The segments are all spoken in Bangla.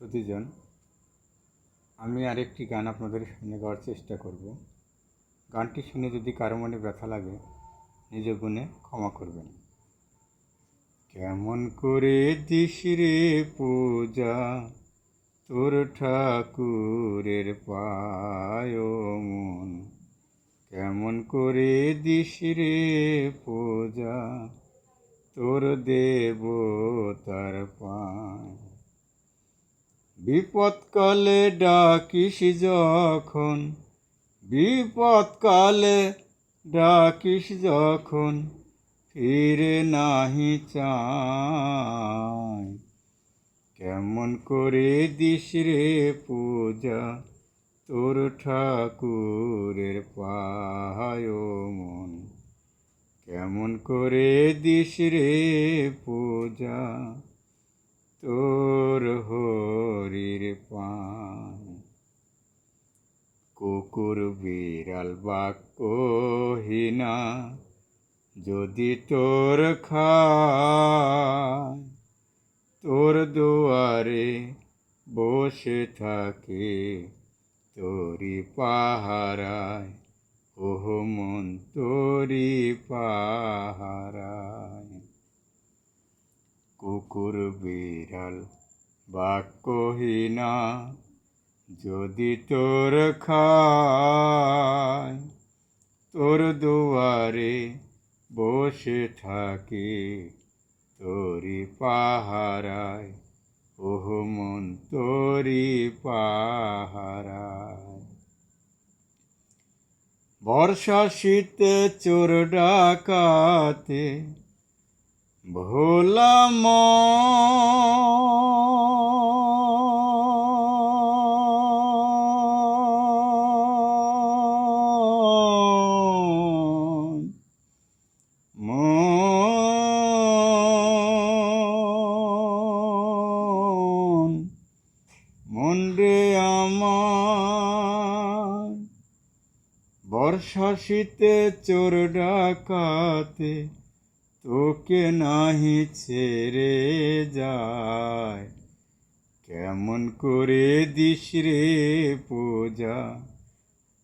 শ্রুতিজন আমি আরেকটি গান আপনাদের শুনে গাওয়ার চেষ্টা করব। গানটি শুনে যদি কারও মনে ব্যথা লাগে, নিজ গুণে ক্ষমা করবেন। কেমন করে দিস রে পূজা, তোর ঠাকুরের পায় মন কেমন করে দিস রে পূজা, তোর দেব তার পায়। বিপদকালে ডাকিস যখন, বিপদকালে ডাকিস যখন, ফিরে নাহি চায় কেমন করে দিস রে পূজা, তোর ঠাকুরের পায় মন। কেমন করে দিস রে পূজা, তোর হরির পান। কুকুর বিড়াল বাক্যহীনা যদি তোর খায়, তোর দুয়ারে বসে থাকে তোরি পাহারায়, ওহ মন তোরি পাহারায়। কুকুর বিড়াল বাক্যহীনা যদি তোর খায়, তোর দুয়ারে বসে থাকে তোরি পাহারায়, ওহ মন তোরি পাহারায়। বর্ষা শীতে চোর ডাকাতে ভোলাম মন মন রে আমার, বর্ষা শীতে চোর ডাকাতে তোকে নাহি ছেড়ে যায়। কেমন করে দিস রে পূজা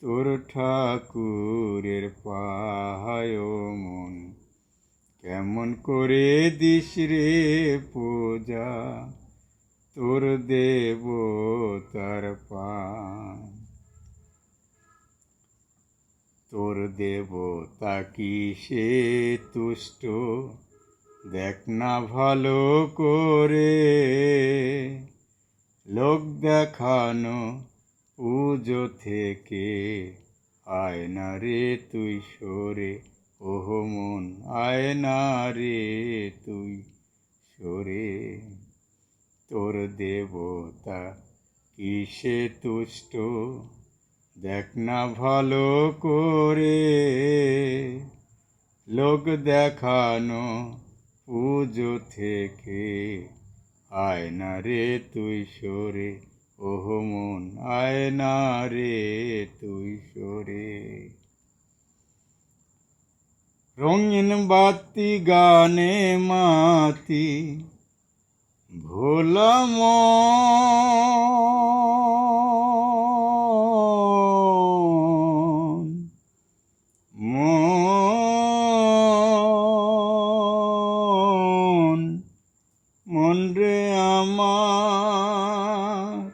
তোর ঠাকুরের পাহায় মন। কেমন করে দিস রে পূজা? তোর দেব তার পান। তোর দেবতা কি সে তুষ্ট? দেখ না ভালো করে। লোক দেখানো পুজো থেকে আয় না রে তুই সরে। ওহ মন আয় না রে তুই সরে। তোর দেবতা কিসে তুষ্ট? দেখ না ভালো করে। লোক দেখানো পুজো থেকে আয় না রে তুই সরে। ওহ মন আয় না রে তুই সরে। রঙিন বাতি গানে মাতি ভোলাম মন। মন আমার।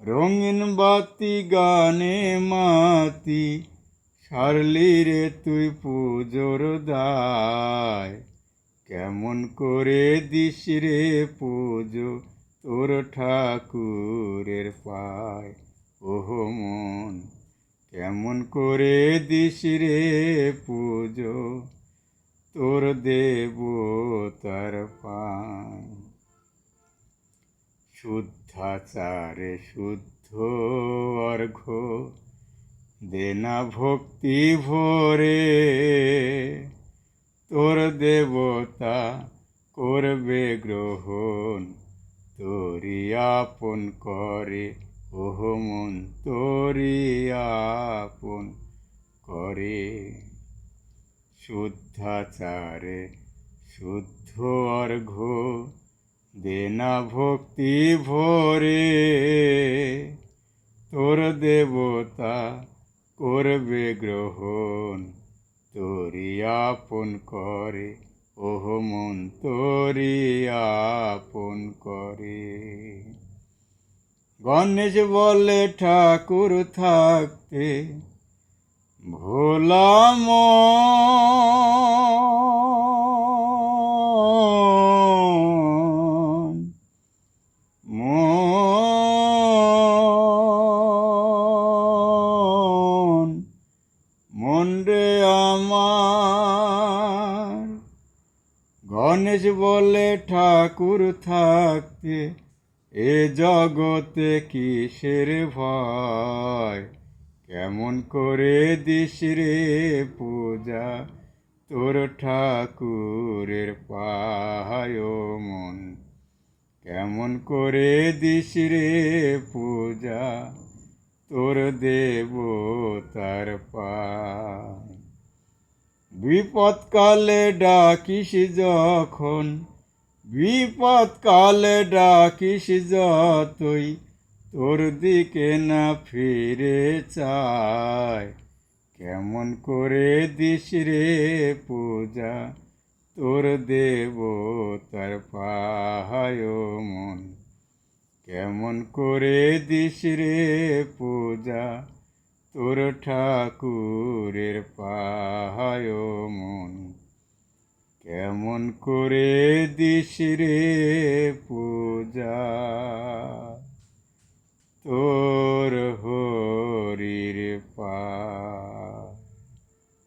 রঙিন বাতি গানে মাতি সারলি রে তুই পুজোর দায়। কেমন করে দিস রে পুজো তোর ঠাকুরের পায়। ওহ মন, কেমন করে দিস রে পুজো তোর দেব তার পায়। শুদ্ধাচারে শুদ্ধ অর্ঘ দেনা ভক্তি ভরে তোর দেবতা করবে গ্রহণ তোরি আপন করে। ওহ মন তোরি আপন করে। শুদ্ধাচারে শুদ্ধ অর্ঘ, দেনা ভক্তি ভরে তোর দেবতা করবে গ্রহণ। তোরি আপন করে, ওহ মন, তোরি আপন করে। গণেশ বলে ঠাকুর থাকতে, ভোলা মন রে আমার গণেশ বলে ঠাকুর থাকতে, এ জগতে কিসের ভয়? কেমন করে দিস রে পূজা, তোর ঠাকুরের পায় মন? কেমন করে দিস রে পূজা তোর দেব তার বিপদকালে ডাকিস যখন, বিপদকালে ডাকিস যতই, তোর দিকে না ফিরে চায়। কেমন করে দিস রে পূজা, তোর দেব তার পাহায় মন। কেমন করে দিস রে পূজা? তোর ঠাকুরের পাহায় মন। কেমন করে দিস রে পূজা? তোর হরির পা